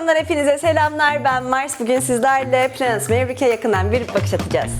Planet.com'dan hepinize selamlar. Ben Mars. Bugün sizlerle Planet Mavericke yakından bir bakış atacağız.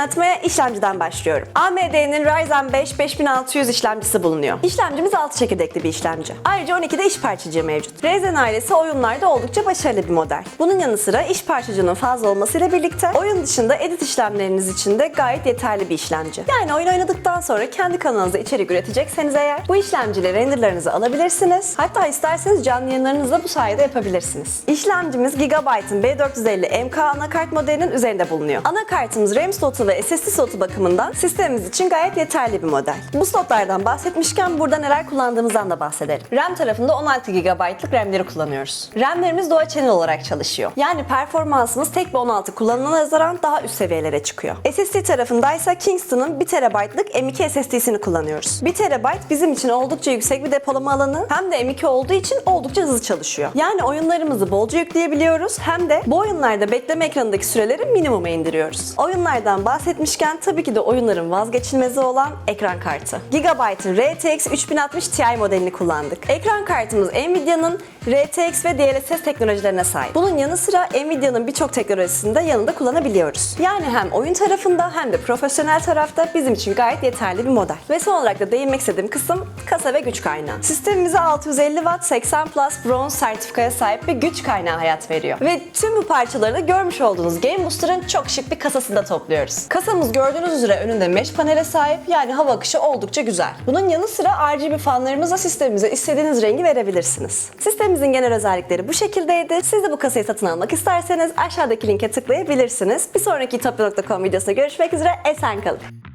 Anlatmaya işlemciden başlıyorum. AMD'nin Ryzen 5 5600 işlemcisi bulunuyor. İşlemcimiz 6 çekirdekli bir işlemci. Ayrıca 12'de iş parçacığı mevcut. Ryzen ailesi oyunlarda oldukça başarılı bir model. Bunun yanı sıra iş parçacığının fazla olmasıyla birlikte oyun dışında edit işlemleriniz için de gayet yeterli bir işlemci. Yani oyun oynadıktan sonra kendi kanalınızda içerik üretecekseniz eğer bu işlemciyle renderlarınızı alabilirsiniz. Hatta isterseniz canlı yayınlarınızı da bu sayede yapabilirsiniz. İşlemcimiz Gigabyte'ın B450 MK anakart modelinin üzerinde bulunuyor. Anakartımız RAM slotu ve SSD slotu bakımından sistemimiz için gayet yeterli bir model. Bu slotlardan bahsetmişken burada neler kullandığımızdan da bahsedelim. RAM tarafında 16 GB'lık RAM'leri kullanıyoruz. RAM'lerimiz Dual Channel olarak çalışıyor. Yani performansımız tek bir 16 kullanılana nazaran daha üst seviyelere çıkıyor. SSD tarafındaysa Kingston'ın 1 TB'lık M2 SSD'sini kullanıyoruz. 1 TB bizim için oldukça yüksek bir depolama alanı hem de M2 olduğu için oldukça hızlı çalışıyor. Yani oyunlarımızı bolca yükleyebiliyoruz hem de bu oyunlarda bekleme ekranındaki süreleri minimuma indiriyoruz. Oyunlardan bahsetmişken tabii ki de oyunların vazgeçilmezi olan ekran kartı. Gigabyte'ın RTX 3060 Ti modelini kullandık. Ekran kartımız Nvidia'nın RTX ve DLSS teknolojilerine sahip. Bunun yanı sıra Nvidia'nın birçok teknolojisini de yanında kullanabiliyoruz. Yani hem oyun tarafında hem de profesyonel tarafta bizim için gayet yeterli bir model. Ve son olarak da değinmek istediğim kısım kasa ve güç kaynağı. Sistemimize 650 Watt 80 Plus Bronze sertifikaya sahip bir güç kaynağı hayat veriyor. Ve tüm bu parçaları da görmüş olduğunuz Game Booster'ın çok şık bir kasasında topluyoruz. Kasamız gördüğünüz üzere önünde mesh panele sahip yani hava akışı oldukça güzel. Bunun yanı sıra RGB fanlarımızla sistemimize istediğiniz rengi verebilirsiniz. Sistemimizin genel özellikleri bu şekildeydi. Siz de bu kasayı satın almak isterseniz aşağıdaki linke tıklayabilirsiniz. Bir sonraki itopya.com videosunda görüşmek üzere. Esen kalın.